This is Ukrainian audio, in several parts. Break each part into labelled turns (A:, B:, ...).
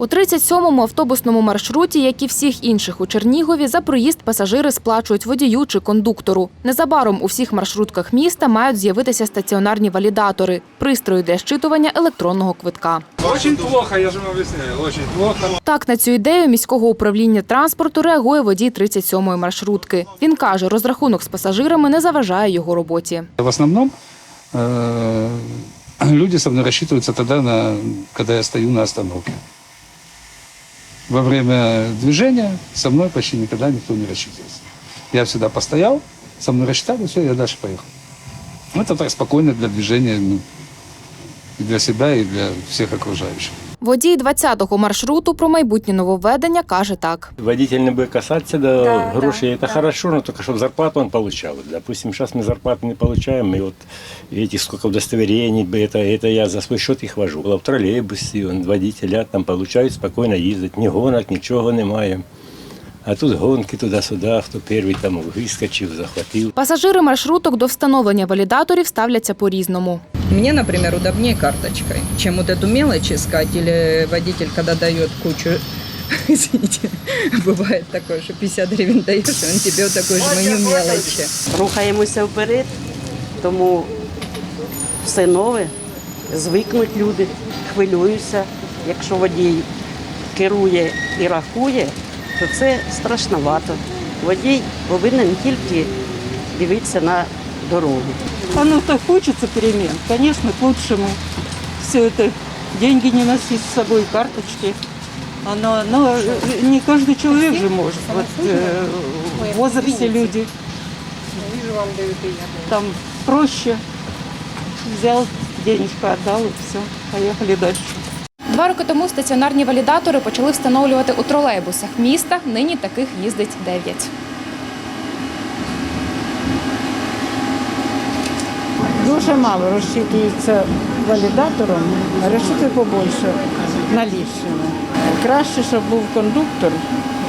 A: У 37-му автобусному маршруті, як і всіх інших у Чернігові, за проїзд пасажири сплачують водію чи кондуктору. Незабаром у всіх маршрутках міста мають з'явитися стаціонарні валідатори – пристрої для щитування електронного квитка.
B: Очень плохо, я же вам объясняю, очень плохо.
A: Так, на цю ідею міського управління транспорту реагує водій 37-ї маршрутки. Він каже, розрахунок з пасажирами не заважає його роботі.
C: В основном э, люди со мной рассчитываются тогда, на, когда я стою на остановке. Во время движения со мной почти никогда никто не рассчитывался. Я всегда постоял, со мной рассчитали, все, я дальше поехал. Ну, Это так спокойно для движения, ну, и для себя, и для всех окружающих.
A: Водій 20-го маршруту про майбутнє нововведення каже так.
D: Водитель не будет касаться до грошей, это хорошо, но только чтобы зарплату он получал. Допустим, сейчас мы зарплаты не получаем, и вот видите, сколько удостоверений, это, это я за свой счет их вожу. В троллейбусе он, водителя там получают спокойно ездить, ні гонок, нічого немає. А тут гонки туди-сюди, хто перший там вискочив, захватив.
A: Пасажири маршруток до встановлення валідаторів ставляться по-різному.
E: Мне, например, удобнее карточкой, чем вот эту мелочь искать или водитель, когда дает кучу, извините, бывает такое, что 50 гривен даешь, и он тебе вот такой жменю мелочи.
F: рухаємося вперед, тому все нове, звикнуть люди, хвилююся. Якщо водій керує і рахує, то це страшновато. Водій повинен тільки дивитися на дорогу.
G: Оно-то хочется перемен, конечно, к лучшему. Все это, деньги не носить с собой, карточки. Оно, но не каждый человек же может. Вот, э, в возрасте люди. Там проще. Взял, денежку отдал и все. Поехали дальше.
A: Два роки тому стаціонарні валідатори почали встановлювати у тролейбусах міста. Нині таких їздить дев'ять.
H: Дуже мало розчитується валідатором, розчитує побольше налічними. Краще, щоб був кондуктор.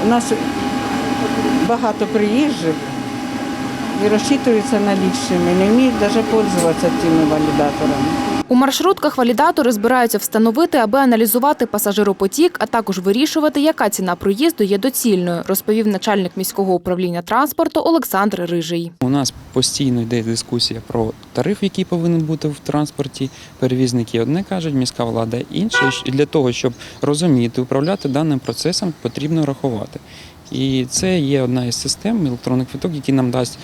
H: У нас багато приїжджих і розчитуються налічними. Не вміють навіть пользуватися тими валідаторами.
A: У маршрутках валідатори збираються встановити, аби аналізувати пасажиропотік, а також вирішувати, яка ціна проїзду є доцільною, розповів начальник міського управління транспорту Олександр Рижий.
I: У нас постійно йде дискусія про тариф, який повинен бути в транспорті. Перевізники одне кажуть, міська влада інше. І для того, щоб розуміти, управляти даним процесом, потрібно рахувати. І це є одна із систем електронних квиток, які нам дасть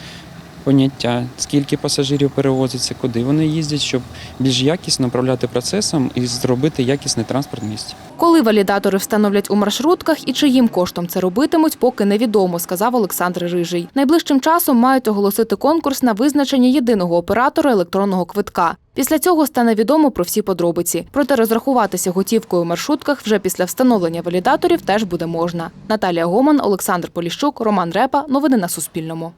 I: поняття, скільки пасажирів перевозиться, куди вони їздять, щоб більш якісно управляти процесом і зробити якісний транспорт в місті.
A: Коли валідатори встановлять у маршрутках і чиїм коштом це робитимуть, поки невідомо, сказав Олександр Рижий. Найближчим часом мають оголосити конкурс на визначення єдиного оператора електронного квитка. Після цього стане відомо про всі подробиці. Проте розрахуватися готівкою у маршрутках вже після встановлення валідаторів теж буде можна. Наталія Гоман, Олександр Поліщук, Роман Репа. Новини на Суспільному.